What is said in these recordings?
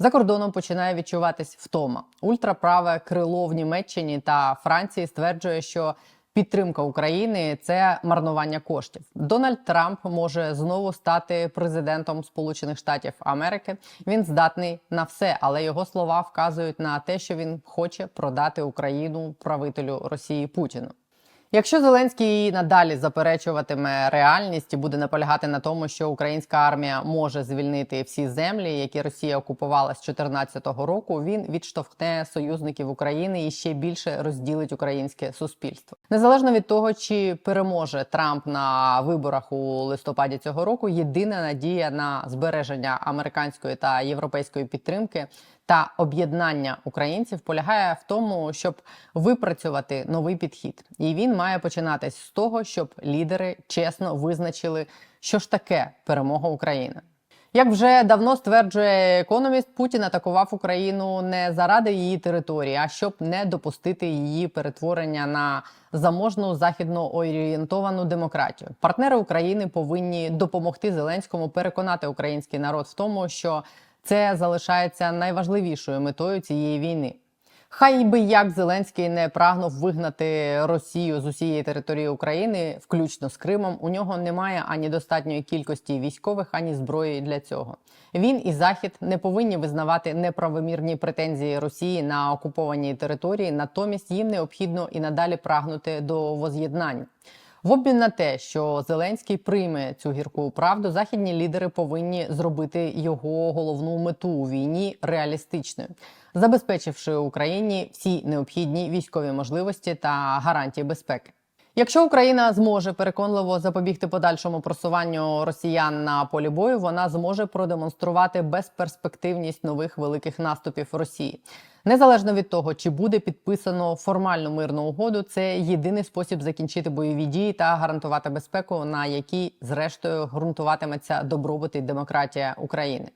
За кордоном починає відчуватись втома. Ультраправе крило в Німеччині та Франції стверджує, що підтримка України це марнування коштів. Дональд Трамп може знову стати президентом Сполучених Штатів Америки. Він здатний на все, але його слова вказують на те, що він хоче продати Україну правителю Росії Путіну. Якщо Зеленський надалі заперечуватиме реальність і буде наполягати на тому, що українська армія може звільнити всі землі, які Росія окупувала з 2014 року, він відштовхне союзників України і ще більше розділить українське суспільство. Незалежно від того, чи переможе Трамп на виборах у листопаді цього року, єдина надія на збереження американської та європейської підтримки та об'єднання українців полягає в тому, щоб випрацювати новий підхід, і він має починатись з того, щоб лідери чесно визначили, що ж таке перемога України. Як вже давно стверджує економіст, Путін атакував Україну не заради її території, а щоб не допустити її перетворення на заможну західно орієнтовану демократію. Партнери України повинні допомогти Зеленському переконати український народ в тому, що це залишається найважливішою метою цієї війни. Хай би як Зеленський не прагнув вигнати Росію з усієї території України, включно з Кримом, у нього немає ані достатньої кількості військових, ані зброї для цього. Він і Захід не повинні визнавати неправомірні претензії Росії на окупованій території, натомість їм необхідно і надалі прагнути до воз'єднання. В обмін на те, що Зеленський прийме цю гірку правду, західні лідери повинні зробити його головну мету у війні реалістичною, забезпечивши Україні всі необхідні військові можливості та гарантії безпеки. Якщо Україна зможе переконливо запобігти подальшому просуванню росіян на полі бою, вона зможе продемонструвати безперспективність нових великих наступів Росії. Незалежно від того, чи буде підписано формальну мирну угоду, це єдиний спосіб закінчити бойові дії та гарантувати безпеку, на якій зрештою ґрунтуватиметься добробут і демократія України.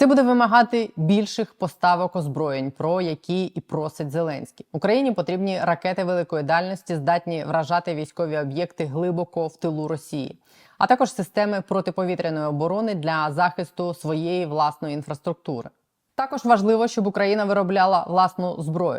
Це буде вимагати більших поставок озброєнь, про які і просить Зеленський. Україні потрібні ракети великої дальності, здатні вражати військові об'єкти глибоко в тилу Росії, а також системи протиповітряної оборони для захисту своєї власної інфраструктури. Також важливо, щоб Україна виробляла власну зброю.